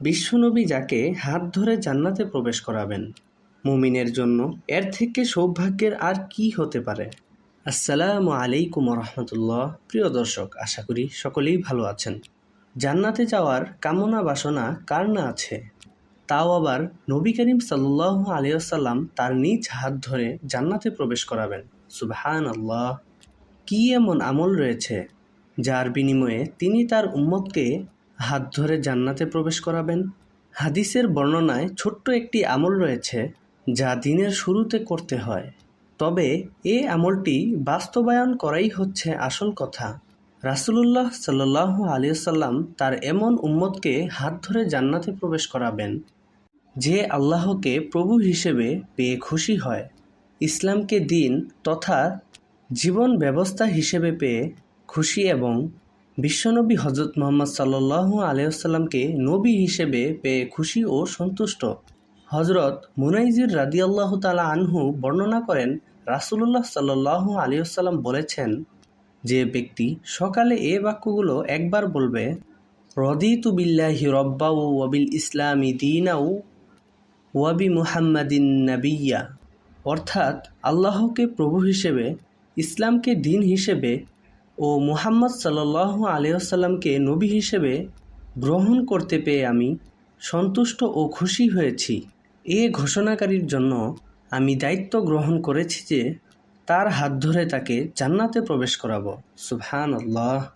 বিশ্বনবী যাকে হাত ধরে জান্নাতে প্রবেশ করাবেন, মুমিনের জন্য এর থেকে সৌভাগ্যের আর কি হতে পারে? আসসালামু আলাইকুম রহমতুল্লাহ প্রিয় দর্শক, আশা করি সকলেই ভালো আছেন। জান্নাতে যাওয়ার কামনা বাসনা কার না আছে? তাও আবার নবী করিম সাল্লাহ আলিয়াল্লাম তার নিজ হাত ধরে জান্নাতে প্রবেশ করাবেন। সুবহান আল্লাহ কি এমন আমল রয়েছে, যার বিনিময়ে তিনি তার উম্মতকে হাত ধরে জান্নাতে প্রবেশ করাবেন। হাদিসের বর্ণনায় ছোট্ট একটি আমল রয়েছে যা দিনের শুরুতে করতে হয়। তবে এ আমলটি বাস্তবায়ন করাই হচ্ছে আসল কথা। রাসুলুল্লাহ সাল্লাহ আলিয়াল্লাম তার এমন উম্মতকে হাত ধরে জান্নাতে প্রবেশ করাবেন, যে আল্লাহকে প্রভু হিসেবে পেয়ে খুশি হয়। ইসলামকে দিন তথা জীবন ব্যবস্থা হিসেবে পেয়ে খুশি এবং বিশ্বনবী হজরত মোহাম্মদ সাল্লাহ আলিয়াল্লামকে নবী হিসেবে পেয়ে খুশি ও সন্তুষ্ট। হজরত মুনাইজির রাদিয়াল্লাহ তালা আনহু বর্ণনা করেন, রাসুলুল্লাহ সাল্লাহ আলিয়াল্লাম বলেছেন, যে ব্যক্তি সকালে এ বাক্যগুলো একবার বলবে রদি রদিতু বিল্লাহি রব্বাউ ওয়াবিল ইসলামী দিনাউ ওয়াবি মুহাম্মাদিন নাবিয়া অর্থাৎ আল্লাহকে প্রভু হিসেবে, ইসলামকে দিন হিসেবে ও মুহাম্মদ সাল্লাহ আলিয়াসাল্লামকে নবী হিসেবে গ্রহণ করতে পেয়ে আমি সন্তুষ্ট ও খুশি হয়েছি। এ ঘোষণাকারীর জন্য আমি দায়িত্ব গ্রহণ করেছি যে তার হাত ধরে তাকে জান্নাতে প্রবেশ করাবো। সুবহান আল্লাহ